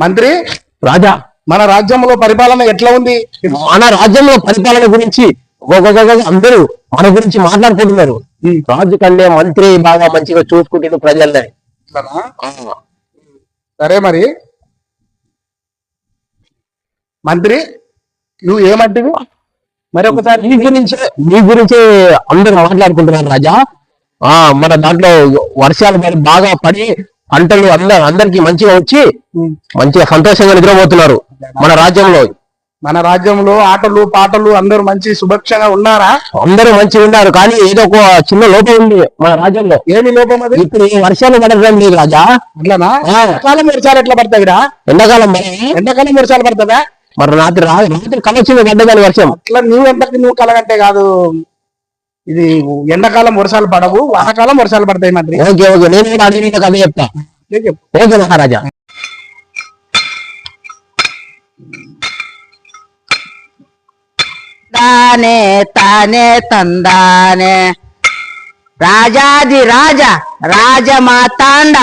మంత్రి? రాజా. మన రాజ్యంలో పరిపాలన ఎట్లా ఉంది? మన రాజ్యంలో పరిపాలన గురించి ఒక్కొక్క అందరూ మన గురించి మాట్లాడుకుంటున్నారు. రాజు కంటే మంత్రి బాగా మంచిగా చూసుకుంటున్న ప్రజల్ని సరే మరి. మంత్రి నువ్వు మరి ఒకసారి నీ గురించి నీ గురించి అందరూ మాట్లాడుకుంటున్నారు రాజా. ఆ మన దాంట్లో వర్షాలు బాగా పడి పంటలు అందరు అందరికి మంచిగా వచ్చి మంచిగా సంతోషంగా నిద్రపోతున్నారు మన రాజ్యంలో. మన రాజ్యంలో ఆటలు పాటలు అందరూ మంచి సుభక్షంగా ఉన్నారా? అందరూ మంచిగా ఉన్నారు కానీ ఏదో ఒక చిన్న లోపం ఉంది మన రాజ్యంలో. ఏమి లోపం అది? ఇప్పుడు వర్షాలు పడడం లేదు రాజా. అట్లానా. ఎండాకాలం వర్షాలు ఎట్లా పడతాయిరా ఎండాకాలం మరి? ఎండాకాలం వర్షాలు పడతావా మరి రాత్రి రాత్రి కలొచ్చింది పడ్డదాని వర్షం. అట్లా నువ్వు ఎంతకి నువ్వు కలగంటే కాదు. ఇది ఎండాకాలం వర్షాలు పడవు వానాకాలం వర్షాలు పడతాయి మంత్రి ఓకే ఓకే. నేను కూడా అడిగిన కథ చెప్తా. ఓకే మహారాజా. తానే తానే తందానే. రాజాది రాజా రాజమాతాండ.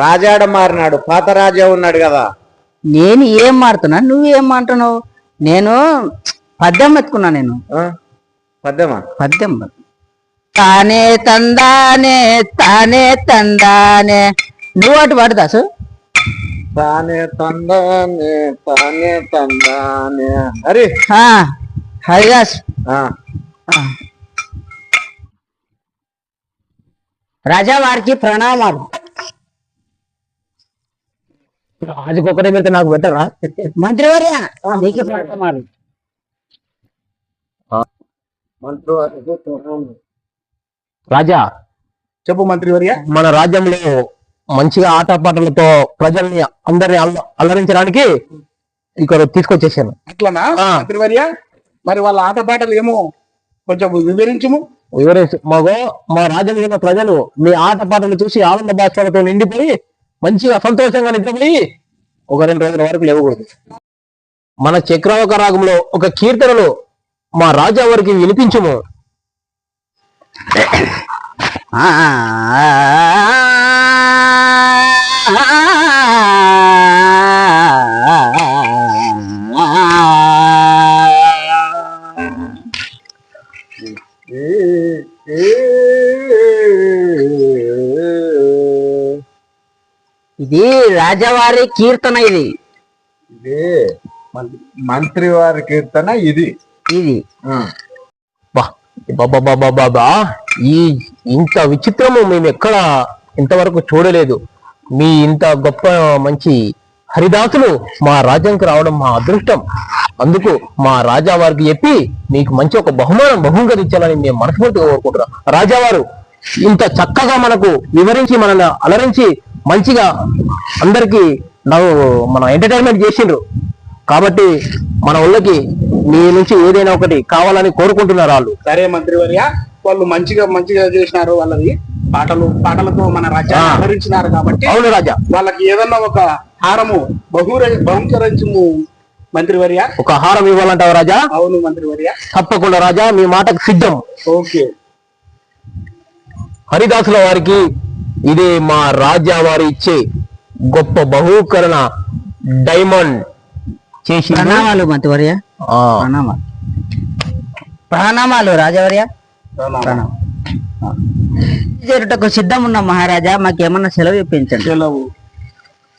రాజాడ మారినాడు పాత రాజా ఉన్నాడు కదా. నేను ఏం మాడుతున్నా నువ్వేం మాంటున్నావు నేను పద్యం ఎత్తుకున్నా నేను. ఆ? పద్దెమా పద్యం తానే తందానే తానే తందానే. నువ్వు అటు పడదాసు తానే తందానే తానే తందానే. అరే. హరిదాస్ ఆ, రాజా వారికి ప్రణామాలు. రాజుకి ఒకటే పెడితే నాకు పెట్టరా? మంత్రివర్య? నీకు ప్రణామాలు. మంత్రివారికి ప్రణామం. రాజా చెప్పు మంత్రి వర్య. మన రాజ్యంలో మంచిగా ఆటపాటలతో ప్రజల్ని అందరిని అల్ల- అల్లరించడానికి ఇక్కడ తీసుకొచ్చేసాను అట్లనా? ఆ. మంత్రి వర్య మరి వాళ్ళ ఆటపాటలు ఏమో కొంచెం వివరించుము. వివరించి మాకు మా రాజ్యంలో ప్రజలు మీ ఆటపాటలు చూసి ఆనంద భాషలతో నిండిపోయి మంచిగా సంతోషంగా నిద్రపోయి ఒక రెండు రోజుల వరకు లేవకూడదు. మన చక్రవక రాగంలో ఒక కీర్తనలు మా రాజా వారికి వినిపించుము. ఇది రాజావారి కీర్తన ఇది. ఇది మంత్రి వారి కీర్తన ఇది. ఇది బాబా ఈ ఇంత విచిత్రము మేము ఎక్కడ ఇంతవరకు చూడలేదు. మీ ఇంత గొప్ప మంచి హరిదాసులు మా రాజ్యంకి రావడం మా అదృష్టం. అందుకు మా రాజా వారికి చెప్పి మీకు మంచి ఒక బహుమానం బహుమతి ఇచ్చాలని మేము మనస్ఫూర్తిగా కోరుకుంటున్నాం. రాజావారు ఇంత చక్కగా మనకు వివరించి మనల్ని అలరించి మంచిగా అందరికి మన ఎంటర్టైన్మెంట్ చేసిండ్రు. కాబట్టి మన వాళ్ళకి మీ నుంచి ఏదైనా ఒకటి కావాలని కోరుకుంటున్నారు వాళ్ళు. సరే మంత్రి వర్య వాళ్ళు మంచిగా మంచిగా చేసినారు వాళ్ళది. పాటలు పాటలతో మన రాజ్యాన్ని. ఆదరించినారు కాబట్టి అవును రాజా. వాళ్ళకి ఏదన్నా ఒక హారము బహుర బహుకరించము మంత్రి వర్య ఒక ఆహారం ఇవ్వాలంటావు రాజా? అవును మంత్రి వర్య తప్పకుండా రాజా మీ మాటకు సిద్ధం. ఓకే. హరిదాసుల వారికి ఇదే మా రాజా వారు ఇచ్చే గొప్ప బహుకరణ డైమండ్ చేసి మంత్రివర్య. ప్రణామాలు. ప్రణామాలు రాజవర్య. ప్రణామం చేరుటకు సిద్ధం ఉన్న మహారాజా మాకేమన్నా సెలవు ఇప్పించండి. సెలవు.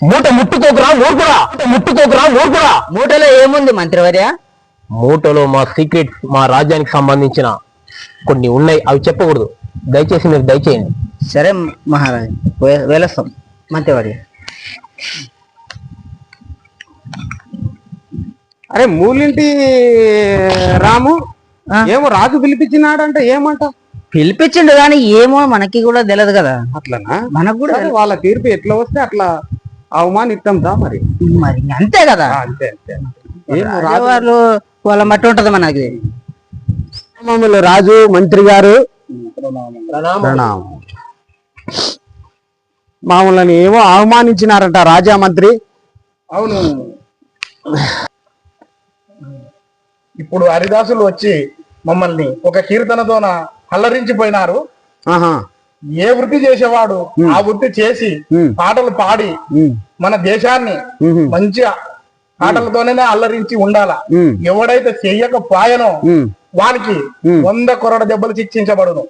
మూట ముట్టుకోకురా మూర్ఖురా మూట ముట్టుకోకురా మూర్ఖురా మూటలో ఏముంది మంత్రివర్య? మూటలో మా సీక్రెట్ మా రాజ్యానికి సంబంధించిన కొన్ని ఉన్నాయి అవి చెప్పకూడదు. దయచేసి మీరు దయచేయండి. సరే మహారాజా వే- వేలస్తాం మంత్రివర్య. అరే మూలింటి రాము. ఏమో రాజు పిలిపించినాడంటే ఏమంట? పిలిపించిండు కానీ ఏమో మనకి కూడా తెలియదు కదా. అట్లనా? మనకు కూడా వాళ్ళ తీర్పు ఎట్లా వస్తే అట్లా అవమానిస్తాం దా మరి. మరి అంతే కదా. అంతే అంతే. ఏమో రాజు రాజవాళ్ళు వాళ్ళ మట్టి ఉంటది మనకి. మమ్మల్ని రాజు మంత్రి గారు. ప్రణామం. మామూలని ఏమో అవమానించినారంట రాజా మంత్రి. అవును. ఇప్పుడు హరిదాసులు వచ్చి మమ్మల్ని ఒక కీర్తనతోన అల్లరించిపోయినారు. ఆహా. ఏ వృత్తి చేసేవాడు ఆ వృత్తి చేసి. పాటలు పాడి మన దేశాన్ని మంచిగా పాటలతోనే అల్లరించి ఉండాలా? ఎవడైతే చెయ్యకపోయానో. వానికి. వంద కొరడ దెబ్బలు శిక్షించబడును.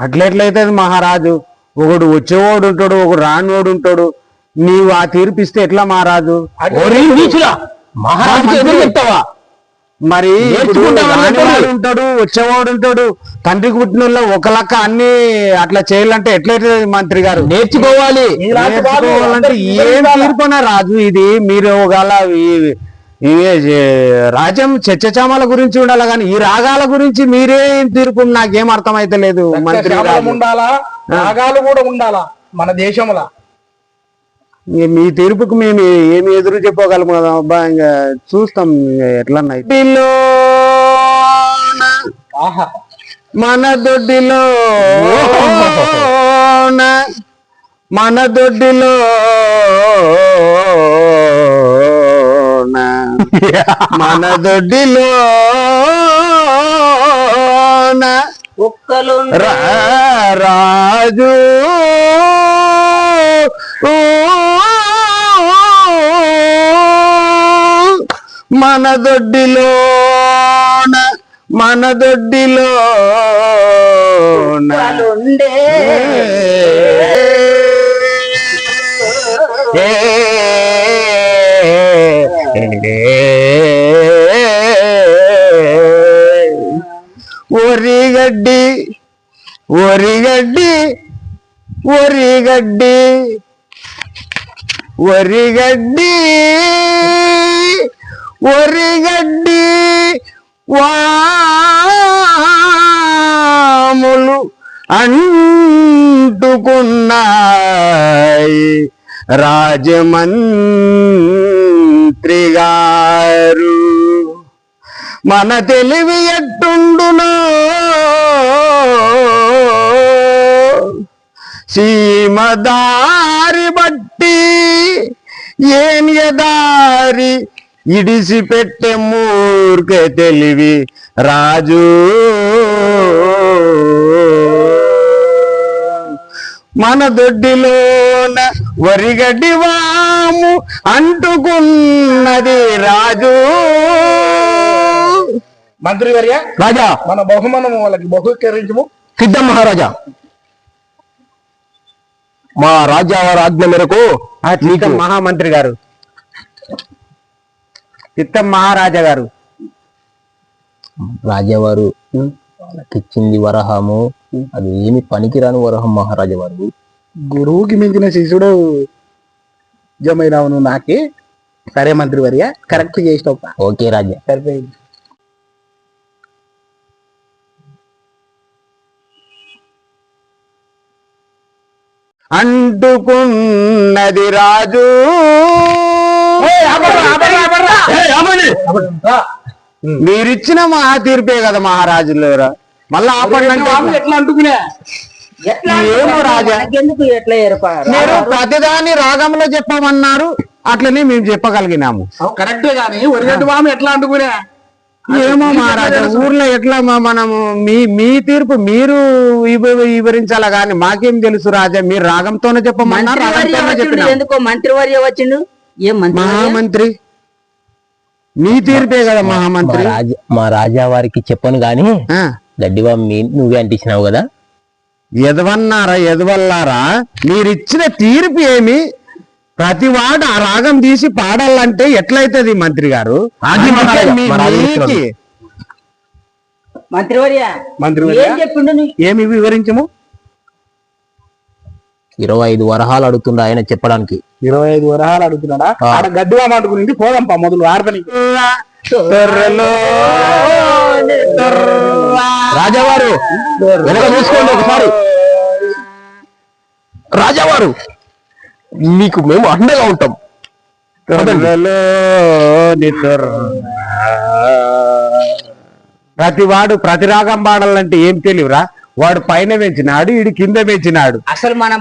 అట్లెట్లయితే మహారాజు? ఒకడు వచ్చేవాడు ఉంటాడు ఒకడు రానివాడు ఉంటాడు. నీవు ఆ తీర్పు ఇస్తే ఎట్లా మహారాజు? చెప్తావా? మరి. ఉంటాడు వచ్చేవాడు ఉంటాడు తండ్రికి పుట్టిన వాళ్ళు ఒక లెక్క అన్ని అట్లా చేయాలంటే ఎట్లయితే మంత్రి గారు? నేర్చుకోవాలి. నేర్చుకోవాలంటే ఏం? తీర్పునా రాజు ఇది? మీరు ఒకవేళ రాజ్యం చర్చచామల గురించి ఉండాలి కానీ ఈ రాగాల గురించి మీరేం తీర్పు? నాకేం అర్థమైతే లేదు మంత్రి రాగాలు కూడా ఉండాలా మన దేశంలో? మీ- మీ తీర్పుకు మేము ఏమి ఎదురు చెప్పగలము? కదా అబ్బా ఇంకా చూస్తాం ఎట్లన్నా ఆహా. మన దొడ్డిలో మన దొడ్డిలో మన దొడ్డిలో రాజు మన దొడ్డిలో మన దొడ్డిలో ఒరిగడ్డి ఒరిగడ్డి ఒరిగడ్డి ఒరిగడ్డి ఒరిగడ్డి వాములు అంటుకున్నాయి రాజమంత్రి గారు మన తెలివి ఎట్టుండునో? సీమదారి బట్టి ఏం దారి ఇడిసి పెట్టే మూర్ఖ తెలివి రాజు. మన దొడ్డిలోన వరిగడ్డి వాము అంటుకున్నది రాజు. మంత్రి వర్య రాజా. మన బహుమానం వాళ్ళకి బహుకరించము. సిద్ధం మహారాజా. మా రాజా వారి ఆజ్ఞ మేరకు చిత్తం మహామంత్రి గారు. చిత్తం మహారాజా గారు. రాజావారు వాళ్ళకిచ్చింది వరహము. అది ఏమి పనికిరాని వరహం మహారాజా వారు గురువుకి మించిన శిష్యుడు జమైనావు నువ్వు నాకే. సరే మంత్రి వర్య కరెక్ట్ చేసినావు ఓకే రాజా. సరిపోయింది. అంటుకున్నది రాజు. మీరిచ్చిన మహా తీర్పే కదా మహారాజులు మళ్ళా ఆపండి అంటే ఎట్లా అంటుకునే? ఏమో రాజా. మీరు ప్రతిదాని రాగంలో చెప్పమన్నారు. అట్లనే మేము చెప్పగలిగినాము. కరెక్టే గాని ఒరిగడ్డి బామ ఎట్లా అంటుకునే? ఏమో మహారాజా ఊర్లో ఎట్లా మ- మనము మీ మీ తీర్పు మీరు వివ- వివరించాలా గాని మాకేం తెలుసు రాజా మీరు రాగంతోనే చెప్పమన్నారు మంత్రివర్య రాగంతోనే వచ్చిండు చెప్పినాము ఎందుకో? మంత్రివర్య వచ్చిండు? ఏం మంత్రి మహామంత్రి. మీ తీర్పే కదా మా మహామంత్రి రాజా మా రాజా వారికి చెప్పను గాని గడ్డివా మీ నువ్వే అంటించినావు కదా? ఎదవన్నారా ఎదవల్లారా? మీరిచ్చిన తీర్పు ఏమి? ప్రతి వాడు ఆ రాగం తీసి పాడాలంటే ఎట్లయితది మంత్రి గారు? ఏమి వివరించము? ఇరవై ఐదు వరహాలు అడుగుతుండ ఆయన చెప్పడానికి. ఇరవై ఐదు వరహాలు అడుగుతున్నాడా? ఆ. ఆడ గడ్డి బామ అంటుకుని పోదాంపా మొదలు ఆడపని రాజావారు వెనక చూసుకోండి ఒకసారి. రాజావారు మీకు మేము అండగా ఉంటాం. ప్రతి వాడు ప్రతి రాగం పాడాలంటే ఏం తెలియరా వాడు పైన పెంచినాడు ఈడు కింద పెంచినాడు అసలు మన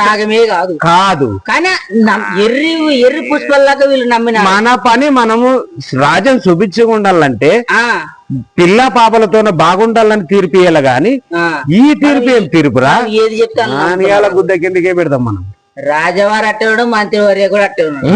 రాగమే కాదు. కాదు. కానీ ఎర్రి ఎర్రి పుష్పల్లాగా వీళ్ళు నమ్మిన మన పని మనము రాజ్యం చూపించి ఉండాలంటే ఆ. పిల్ల పాపలతో బాగుండాలని తీర్పు ఇయ్యాలి గాని. ఈ తీర్పు ఏం తీర్పురా? ఏది చెప్తాను నానియాల గుద్ద కిందకే పెడతాం మనం. రాజవారు అట్టే ఉన్నాడు మంత్రివర్య కూడా అట్టే ఉన్నాడు